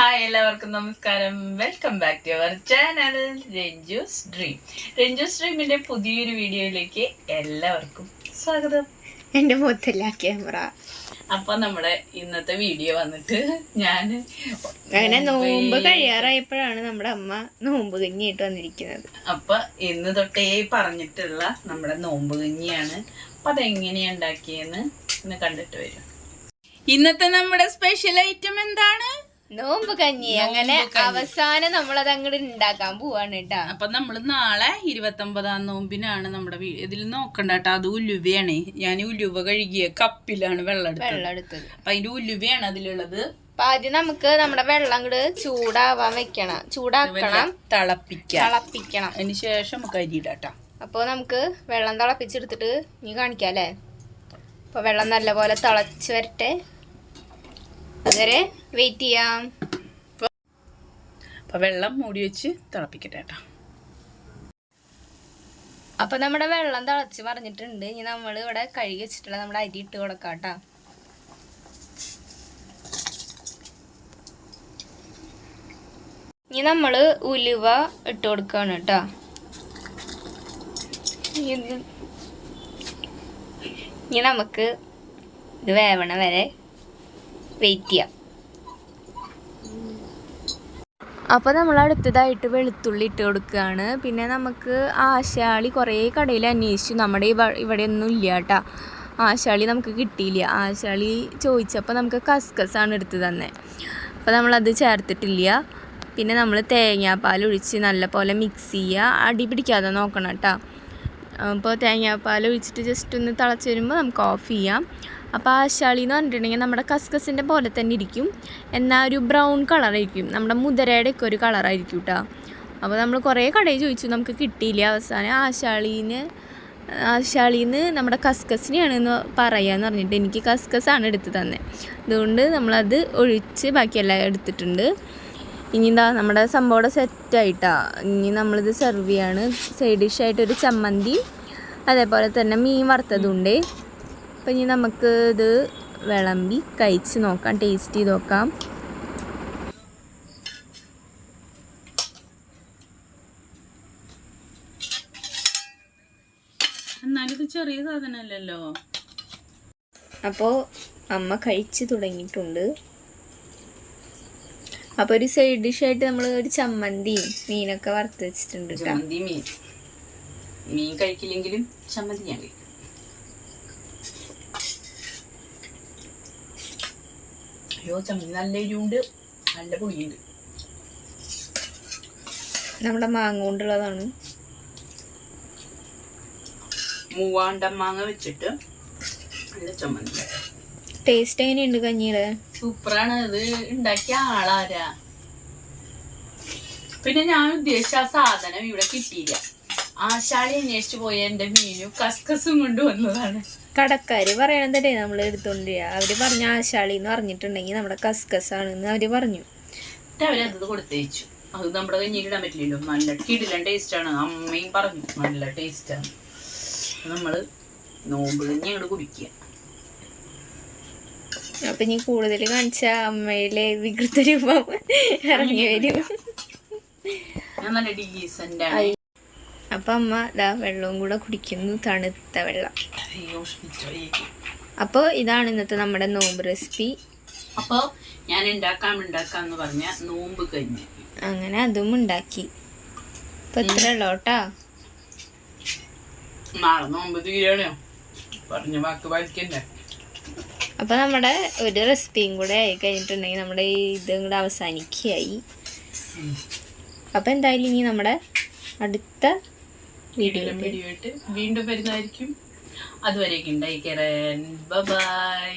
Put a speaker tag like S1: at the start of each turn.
S1: Hi എല്ലാവർക്കും നമസ്കാരം. Welcome back to our channel Ranju's dream Ranju's ഡ്രീമിന്റെ പുതിയൊരു വീഡിയോയിലേക്ക് എല്ലാവർക്കും സ്വാഗതം.
S2: എന്റെ മുഖത്തല്ല ക്യാമറ.
S1: അപ്പൊ നമ്മുടെ ഇന്നത്തെ വീഡിയോ വന്നിട്ട് ഞാൻ
S2: അങ്ങനെ നോമ്പ് കഴിയാറായപ്പോഴാണ് നമ്മുടെ അമ്മ നോമ്പ് കഞ്ഞിയിട്ട് വന്നിരിക്കുന്നത്.
S1: അപ്പൊ ഇന്ന് തൊട്ടേ പറഞ്ഞിട്ടുള്ള നമ്മുടെ നോമ്പ് കഞ്ഞിയാണ്. അപ്പൊ അതെങ്ങനെയാ ഉണ്ടാക്കിയെന്ന് ഇന്ന് കണ്ടിട്ട് വരും. ഇന്നത്തെ നമ്മുടെ സ്പെഷ്യൽ ഐറ്റം എന്താണ്?
S2: നോമ്പ് കഞ്ഞി. അങ്ങനെ അവസാനം നമ്മളത് അങ്ങോട്ട് ഉണ്ടാക്കാൻ പോവാണ് കേട്ടാ.
S1: അപ്പൊ നമ്മൾ നാളെ ഇരുപത്തൊമ്പതാം നോമ്പിനാണ് നമ്മുടെ ഇതിൽ നോക്കണ്ട കേട്ടോ. അത് ഉലുവയാണ്. ഞാൻ ഉലുവ കഴുകിയ കപ്പിലാണ് വെള്ളം
S2: വെള്ളം എടുത്തത്.
S1: അപ്പൊ അതിന്റെ ഉലുവയാണ് അതിലുള്ളത്.
S2: അപ്പൊ ആദ്യം നമുക്ക് നമ്മുടെ വെള്ളം അങ്ങോട്ട് ചൂടാവാൻ വെക്കണം. ചൂടാക്കണം.
S1: തിളപ്പിക്കണം
S2: തിളപ്പിക്കണം.
S1: അതിന് ശേഷം നമുക്ക് അരി ഇടാട്ടോ
S2: അപ്പോൾ നമുക്ക് വെള്ളം തിളപ്പിച്ചെടുത്തിട്ട് നീ കാണിക്കാം അല്ലേ? അപ്പോൾ വെള്ളം നല്ലപോലെ തിളച്ച് വരട്ടെ. അതുവരെ വെയിറ്റ് ചെയ്യാം.
S1: അപ്പൊ വെള്ളം മൂടി വെച്ച് തിളപ്പിക്കട്ടെ കേട്ടോ.
S2: അപ്പൊ നമ്മുടെ വെള്ളം തിളച്ച് പറഞ്ഞിട്ടുണ്ട് ഇനി നമ്മൾ ഇവിടെ കഴുകി വെച്ചിട്ടുള്ള നമ്മുടെ അരി ഇട്ട് കൊടുക്കാം കേട്ടോ. ഇനി നമ്മൾ ഉലുവ ഇട്ട് കൊടുക്കുകയാണ് കേട്ടോ. ഇനി നമുക്ക് ഇത് വേവണ വരെ വെയിറ്റ് ചെയ്യാം. അപ്പോൾ നമ്മൾ അടുത്തതായിട്ട് വെളുത്തുള്ളി ഇട്ട് കൊടുക്കുകയാണ് പിന്നെ നമുക്ക് ആശാളി കുറേ കടയിൽ അന്വേഷിച്ചു. നമ്മുടെ ഇവ- ഇവിടെ ഒന്നും ഇല്ല കേട്ടോ ആശാളി നമുക്ക് കിട്ടിയില്ല. ആശാളി ചോദിച്ചപ്പോൾ നമുക്ക് കസ്കസാണ് എടുത്ത് തന്നെ. അപ്പോൾ നമ്മളത് ചേർത്തിട്ടില്ല. പിന്നെ നമ്മൾ തേങ്ങാപ്പാൽ ഒഴിച്ച് നല്ല പോലെ മിക്സ് ചെയ്യുക അടി പിടിക്കാതെ നോക്കണം കേട്ടോ അപ്പോൾ തേങ്ങാപ്പാൽ ഒഴിച്ചിട്ട് ജസ്റ്റ് ഒന്ന് തിളച്ച് വരുമ്പോൾ നമുക്ക് ഓഫ് ചെയ്യാം. അപ്പോൾ ആശാളി എന്ന് പറഞ്ഞിട്ടുണ്ടെങ്കിൽ നമ്മുടെ കസ്കസിന്റെ പോലെ തന്നെ ഇരിക്കും. എന്നാൽ ഒരു ബ്രൗൺ കളറായിരിക്കും നമ്മുടെ മുതരയുടെയൊക്കെ ഒരു കളറായിരിക്കും കേട്ടോ. അപ്പോൾ നമ്മൾ കുറേ കടയിൽ ചോദിച്ചു നമുക്ക് കിട്ടിയില്ല? അവസാനം ആശാളീന് ആശാളിന്ന് നമ്മുടെ കസ്കസിനെയാണ് എന്ന് പറയാന്ന് പറഞ്ഞിട്ട് എനിക്ക് കസ്കസാണ് എടുത്ത് തന്നെ. അതുകൊണ്ട് നമ്മളത് ഒഴിച്ച് ബാക്കിയെല്ലാം എടുത്തിട്ടുണ്ട്. ഇനി എന്താ നമ്മുടെ സംഭവം സെറ്റായിട്ടാ. ഇനി നമ്മളിത് സെർവ് ചെയ്യാണ്. സൈഡ് ഡിഷായിട്ട് ഒരു ചമ്മന്തി അതേപോലെ തന്നെ മീൻ വറുത്തതുണ്ട്. അപ്പം ഇനി നമുക്ക് ഇത് വിളമ്പി കഴിച്ച് നോക്കാം ടേസ്റ്റ് ചെയ്ത് നോക്കാം.
S1: എന്നാലും ചെറിയ സാധനമല്ലല്ലോ.
S2: അപ്പോൾ അമ്മ കഴിച്ചു തുടങ്ങിയിട്ടുണ്ട്. അപ്പോൾ ഒരു സൈഡ് ഡിഷ് ആയിട്ട് നമ്മൾ ഒരു ചമ്മന്തിയും മീനൊക്കെ വറുത്ത് വെച്ചിട്ടുണ്ട്
S1: ചമ്മന്തി മീൻ. മീൻ കഴിക്കില്ലെങ്കിലും ചമ്മന്തി ഞാൻ കഴിക്കും. അയ്യോ ചമ്മന്തി നല്ല എരിവുണ്ട്. നല്ല
S2: നമ്മുടെ മാങ്ങ കൊണ്ടുള്ളതാണ്.
S1: മൂവാണ്ടം മാങ്ങ വെച്ചിട്ട് നല്ല ചമ്മന്തി.
S2: ടേസ്റ്റ് എങ്ങനെയുണ്ട് കഞ്ഞിയുടെ
S1: സൂപ്പറാണ്. ഇത് ഉണ്ടാക്കിയ ആളാരാ? പിന്നെ ഞാൻ ഉദ്ദേശിച്ച ആ സാധനം ഇവിടെ കിട്ടിയില്ല. ആശാളി അന്വേഷിച്ചു പോയ എന്റെ മീനു കസ്കസും കൊണ്ടുവന്നതാണ്
S2: കടക്കാര് പറയണതല്ലേ നമ്മൾ എടുത്തോണ്ടി അവർ പറഞ്ഞ ആശാളി എന്ന് പറഞ്ഞിട്ടുണ്ടെങ്കിൽ നമ്മുടെ കസ്കസ് ആണെന്ന് അവർ പറഞ്ഞു.
S1: അവരത് കൊടുത്തേച്ചു അത് നമ്മുടെ കഞ്ഞിയിൽ ഇടാൻ പറ്റില്ലല്ലോ. നല്ല കിടിലൻ ടേസ്റ്റ് ആണ്. അമ്മയും പറഞ്ഞു. നല്ല ടേസ്റ്റ് ആണ്. നമ്മൾ നോമ്പ് കഞ്ഞി അങ്ങോട്ട് കുടിക്കുക.
S2: അപ്പൊ ഇനി കൂടുതൽ കാണിച്ച അമ്മയിലെ വികൃത രൂപം ഇറങ്ങി വരും. അപ്പൊ അമ്മ ഇതാ വെള്ളവും കൂടെ കുടിക്കുന്നു തണുത്ത വെള്ളം.
S1: അപ്പൊ
S2: അപ്പോൾ ഇതാണ് ഇന്നത്തെ നമ്മുടെ നോമ്പ് റെസിപ്പി.
S1: അപ്പൊ ഞാൻ ഉണ്ടാക്കാം ഉണ്ടാക്കാന്ന് പറഞ്ഞ നോമ്പ് കഞ്ഞി
S2: അങ്ങനെ അതും ഉണ്ടാക്കി. ഇപ്പൊ ഇത്ര ഉള്ളോട്ടാ.
S1: നാളെ നോമ്പ് തീരണോ. പറഞ്ഞ വാക്ക് പാലിക്കണ്ടേ
S2: അപ്പൊ നമ്മുടെ ഒരു റെസിപ്പിയും കൂടെ ആയി കഴിഞ്ഞിട്ടുണ്ടെങ്കിൽ നമ്മുടെ ഈ ഇതും കൂടെ അവസാനിക്കുകയായി. അപ്പോൾ എന്തായാലും ഇനി നമ്മുടെ അടുത്ത വീഡിയോ
S1: വീണ്ടും വരുന്നതായിരിക്കും. അതുവരേക്കും. ഉണ്ടായിക്കറേ ബൈ